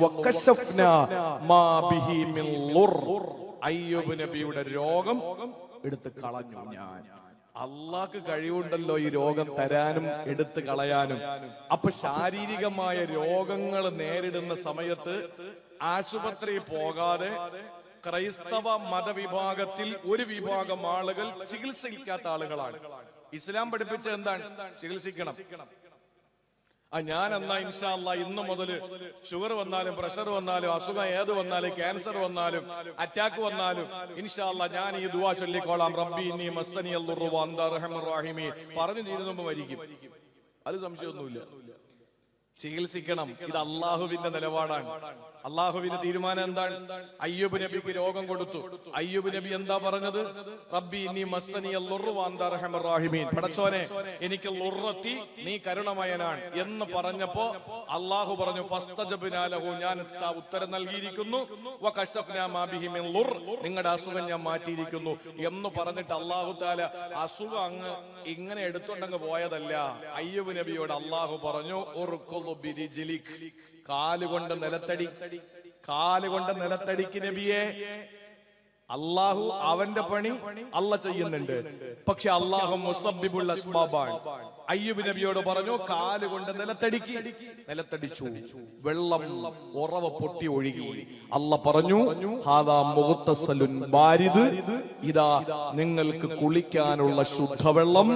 അയ്യൂബ് നബിയുടെ രോഗം എടുത്ത് കളഞ്ഞു ഞാൻ അള്ളാക്ക് കഴിവുണ്ടല്ലോ ഈ രോഗം തരാനും എടുത്തു കളയാനും അപ്പൊ ശാരീരികമായ രോഗങ്ങൾ നേരിടുന്ന സമയത്ത് ആശുപത്രി പോകാതെ ക്രൈസ്തവ മതവിഭാഗത്തിൽ ഒരു വിഭാഗം ആളുകൾ ചികിത്സിക്കാത്ത ആളുകളാണ്. ഇസ്ലാം പഠിപ്പിച്ച എന്താണ്? ചികിത്സിക്കണം. ആ ഞാൻ എന്നാ ഇൻഷാല്ല ഇന്നു മുതൽ ഷുഗർ വന്നാലും പ്രഷർ വന്നാലും അസുഖം ഏത് വന്നാലും ക്യാൻസർ വന്നാലും അറ്റാക്ക് വന്നാലും ഇൻഷാല്ല ഞാൻ ഈ ദുവാ ചൊല്ലിക്കോളാം. റബ്ബി ഇനി മസ്തനി അല്ലുറുവാഹിമി പറഞ്ഞു തീരുന്നു മരിക്കും. അത് സംശയമൊന്നുമില്ല. ചികിത്സിക്കണം. ഇത് അള്ളാഹുവിന്റെ നിലപാടാണ്. അള്ളാഹുവിന്റെ തീരുമാനം എന്താണ്? അയ്യൂബ് നബിക്ക് രോഗം കൊടുത്തു. അയ്യൂബ് നബി എന്താ പറഞ്ഞത്? റബ്ബി നീ മസ്സനി റഹീമീൻ പടച്ചോനെ എനിക്ക് ലുറത്തി നീ കരുണമയനാണ് എന്ന് പറഞ്ഞപ്പോ അള്ളാഹു പറഞ്ഞു ഫസ്തജബ്നാലഹു ഞാൻ ഉത്തരം നൽകിയിരിക്കുന്നു. നിങ്ങളുടെ അസുഖം ഞാൻ മാറ്റിയിരിക്കുന്നു എന്ന് പറഞ്ഞിട്ട് അള്ളാഹു താല അസുഖം അങ്ങ് ഇങ്ങനെ എടുത്തുണ്ടങ്ങ് പോയതല്ല. അയ്യൂബ് നബിയോട് അള്ളാഹു പറഞ്ഞു. കാലുകൊണ്ട് നിലത്തടി. കാലുകൊണ്ട് നിലത്തടിക്ക് നബിയെ അള്ളാഹു അവന്റെ പണി അല്ല ചെയ്യുന്നുണ്ട്. പക്ഷെ അള്ളാഹു മുസബിബുള്ള അസ്ബാബാണ്. അയ്യൂബ് നബിയോട് പറഞ്ഞു കാലുകൊണ്ട് നിലത്തടിക്ക്. നിലത്തടിച്ചു. വെള്ളം ഉറവ പൊട്ടി ഒഴുകി. അല്ല പറഞ്ഞു ഹാദാ മുഹത്തസലുൻ ബാരിദ് ഇതാ നിങ്ങൾക്ക് കുളിക്കാനുള്ള ശുദ്ധവെള്ളം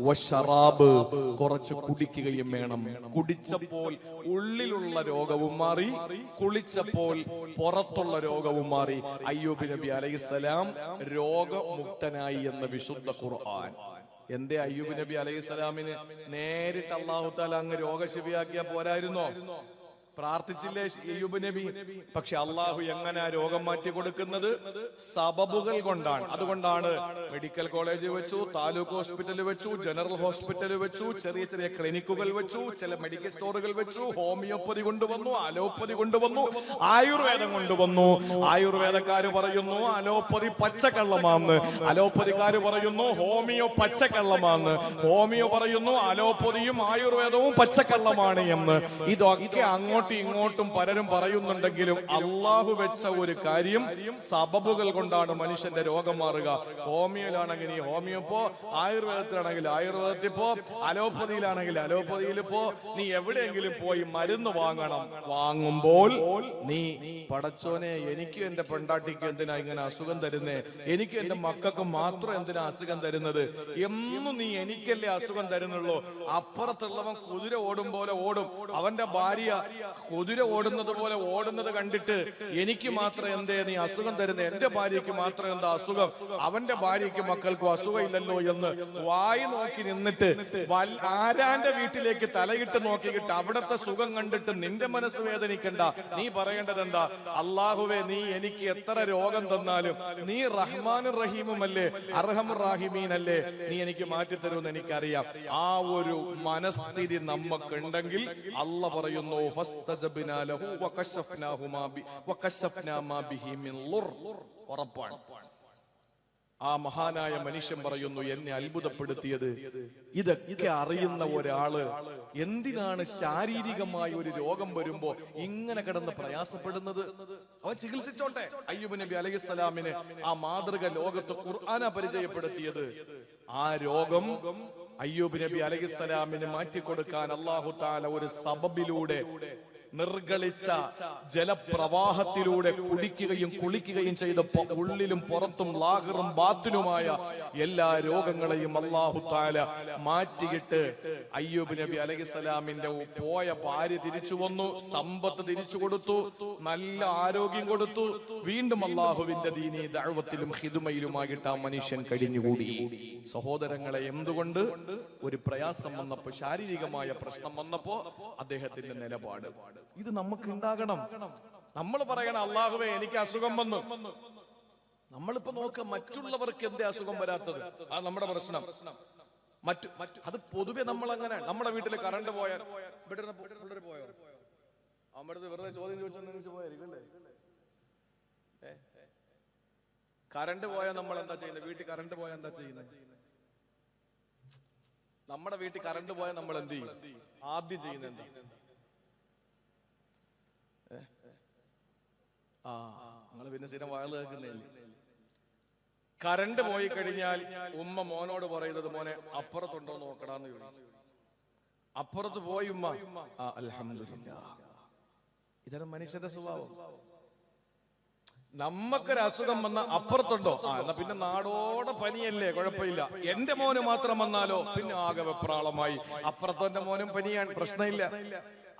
വശറാബ് കുറച്ച് കുടിക്കുകയും വേണം. കുടിച്ചപ്പോൾ ഉള്ളിലുള്ള രോഗവും മാറി കുളിച്ചപ്പോൾ പുറത്തുള്ള രോഗവും മാറി. അയ്യൂബ് നബി അലൈഹിസ്സലാം രോഗമുക്തനായി എന്ന വിശുദ്ധ ഖുർആൻ. എന്തേ അയ്യൂബ് നബി അലൈഹിസ്സലാമിന് നേരിട്ട് അള്ളാഹു താല അങ്ങ് രോഗശിവിയാക്കിയാ പോരായിരുന്നോ? പ്രാർത്ഥിച്ചില്ലേ അയ്യൂബ് നബി? പക്ഷെ അള്ളാഹു എങ്ങനെ രോഗം മാറ്റി കൊടുക്കുന്നത് സബബുകൾ കൊണ്ടാണ്. അതുകൊണ്ടാണ് മെഡിക്കൽ കോളേജ് വെച്ചു താലൂക്ക് ഹോസ്പിറ്റൽ വെച്ചു ജനറൽ ഹോസ്പിറ്റൽ വെച്ചു ചെറിയ ചെറിയ ക്ലിനിക്കുകൾ വെച്ചു ചില മെഡിക്കൽ സ്റ്റോറുകൾ വെച്ചു ഹോമിയോപ്പതി കൊണ്ടുവന്നു അലോപ്പതി കൊണ്ടുവന്നു ആയുർവേദം കൊണ്ടുവന്നു. ആയുർവേദക്കാര് പറയുന്നു അലോപ്പതി പച്ചക്കള്ളമാന്ന്. അലോപ്പതിക്കാര് പറയുന്നു ഹോമിയോ പച്ചക്കള്ളമാന്ന്. ഹോമിയോ പറയുന്നു അലോപ്പതിയും ആയുർവേദവും പച്ചക്കള്ളമാണ് എന്ന്. ഇതൊക്കെ അങ്ങോട്ടും ഇങ്ങോട്ടും പലരും പറയുന്നുണ്ടെങ്കിലും അള്ളാഹു വെച്ച ഒരു കാര്യം സബബുകൾ കൊണ്ടാണ് മനുഷ്യന്റെ രോഗം മാറുക. ഹോമിയോയിലാണെങ്കിൽ ഈ ഹോമിയോ പോ ആയുർവേദത്തിലാണെങ്കിൽ ആയുർവേദത്തിൽ പോ അലോപ്പതിയിലാണെങ്കിൽ അലോപ്പതിയിൽ പോ നീ എവിടെയെങ്കിലും പോയി മരുന്ന് വാങ്ങണം. വാങ്ങുമ്പോൾ നീ പടച്ചോനെ എനിക്ക് എന്റെ പെണ്ടാട്ടിക്ക് എന്തിനാ ഇങ്ങനെ അസുഖം തരുന്നേ? എനിക്ക് എന്റെ മക്കൾക്ക് മാത്രം എന്തിനാ അസുഖം തരുന്നത്? എന്നും നീ എനിക്കല്ലേ അസുഖം തരുന്നുള്ളൂ. അപ്പുറത്തുള്ളവൻ കുതിര ഓടും പോലെ ഓടും. അവന്റെ ഭാര്യ കുതിര ഓടുന്നത് പോലെ ഓടുന്നത് കണ്ടിട്ട് എനിക്ക് മാത്രം എന്തേ നീ അസുഖം തരുന്ന? എന്റെ ഭാര്യയ്ക്ക് മാത്രം എന്താ അസുഖം? അവന്റെ ഭാര്യയ്ക്ക് മക്കൾക്കും അസുഖമില്ലല്ലോ എന്ന് വായി നോക്കി നിന്നിട്ട് ആരാന്റെ വീട്ടിലേക്ക് തലയിട്ട് നോക്കിയിട്ട് അവിടത്തെ സുഖം കണ്ടിട്ട് നിന്റെ മനസ്സ് വേദനിക്കണ്ട. നീ പറയേണ്ടത് എന്താ അള്ളാഹുവെ നീ എനിക്ക് എത്ര രോഗം തന്നാലും നീ റഹ്മാനും റഹീമുമല്ലേ അർഹം റാഹിമീൻ അല്ലേ നീ എനിക്ക് മാറ്റി മാറ്റിത്തരുമെന്ന് എനിക്കറിയാം. ആ ഒരു മനസ്ഥിതി നമുക്കുണ്ടെങ്കിൽ അല്ല പറയുന്നു ആ മഹാനായ മനുഷ്യൻ പറയുന്നു എന്നെ അത്ഭുതപ്പെടുത്തിയത് ഇതൊക്കെ അറിയുന്ന ഒരാൾ എന്തിനാണ് ശാരീരികമായി ഒരു രോഗം വരുമ്പോ ഇങ്ങനെ കിടന്ന് പ്രയാസപ്പെടുന്നത്? അവൻ ചികിത്സിച്ചോട്ടെ. അയ്യൂബ് നബി അലൈഹിസ്സലാമിന് ആ മാതൃക ലോകത്ത് ഖുർആന പരിചയപ്പെടുത്തിയത്. ആ രോഗം അയ്യൂബ് നബി അലൈഹിസ്സലാമിന് മാറ്റിക്കൊടുക്കാൻ അള്ളാഹു താല ഒരു സബബിലൂടെ നിർഗളിച്ച ജലപ്രവാഹത്തിലൂടെ കുടിക്കുകയും കുളിക്കുകയും ചെയ്ത ഉള്ളിലും പുറത്തും ലാഹറും ബാത്തിനുമായ എല്ലാ രോഗങ്ങളെയും അള്ളാഹു താല മാറ്റിയിട്ട് അയ്യൂബ് നബി അലൈഹിസ്സലാമിന്റെ പോയ ഭാര്യ തിരിച്ചു വന്നു സമ്പത്ത് തിരിച്ചു കൊടുത്തു നല്ല ആരോഗ്യം കൊടുത്തു. വീണ്ടും അള്ളാഹുവിന്റെ ദീനി ദഅവത്തിലും ഹിതുമയിലുമായിട്ട് ആ മനുഷ്യൻ കഴിഞ്ഞുകൂടി. സഹോദരങ്ങളെ എന്തുകൊണ്ട്? ഒരു പ്രയാസം വന്നപ്പോ ശാരീരികമായ പ്രശ്നം വന്നപ്പോ അദ്ദേഹത്തിന്റെ നിലപാട്. ഇത് നമുക്ക് ഉണ്ടാകണം നമ്മൾ പറയണം അള്ളാഹുവേ എനിക്ക് അസുഖം വന്നു. നമ്മളിപ്പോ നോക്ക മറ്റുള്ളവർക്ക് എന്തേ അസുഖം വരാത്തത്? ആ നമ്മുടെ പ്രശ്നം. മറ്റു മറ്റു അത് പൊതുവെ നമ്മൾ അങ്ങനെ നമ്മുടെ വീട്ടിൽ കറണ്ട് പോയാൽ. പോയോ? വെറുതെ ചോദ്യം? കറണ്ട് പോയാൽ നമ്മൾ എന്താ ചെയ്യുന്നത് വീട്ടിൽ കറണ്ട് പോയാൽ എന്താ ചെയ്യുന്നത് നമ്മുടെ വീട്ടിൽ കറണ്ട് പോയാൽ നമ്മൾ എന്ത് ചെയ്യും? ആദ്യം ചെയ്യുന്നത് എന്താ? ആ നിങ്ങൾ പിന്നെ സ്ഥിരം വാഴ കേൾക്കുന്നില്ലേ കറണ്ട് പോയി കഴിഞ്ഞാൽ ഉമ്മ മോനോട് പറയുന്നത് മോനെ അപ്പുറത്തുണ്ടോ നോക്കടാന്ന് ചോദിക്കും. അപ്പുറത്ത് പോയി ഉമ്മ ആ അൽഹംദുലില്ലാ. ഇതാണ് മനുഷ്യന്റെ സ്വഭാവം. നമ്മക്കൊരു അസുഖം വന്ന അപ്പുറത്തുണ്ടോ? ആ എന്നാ പിന്നെ നാടോടെ പനിയല്ലേ കുഴപ്പമില്ല. എന്റെ മോന് മാത്രം വന്നാലോ പിന്നെ ആകെ വെപ്രാളമായി. അപ്പുറത്തെ മോനും പനിയാണ് പ്രശ്നമില്ല.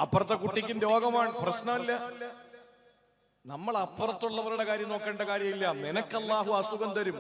അപ്പുറത്തെ കുട്ടിക്കും രോഗമാണ് പ്രശ്നമില്ല. നമ്മൾ അപ്പുറത്തുള്ളവരുടെ കാര്യം നോക്കേണ്ട കാര്യമില്ല. നിനക്കല്ലാഹു അസുഖം തരും.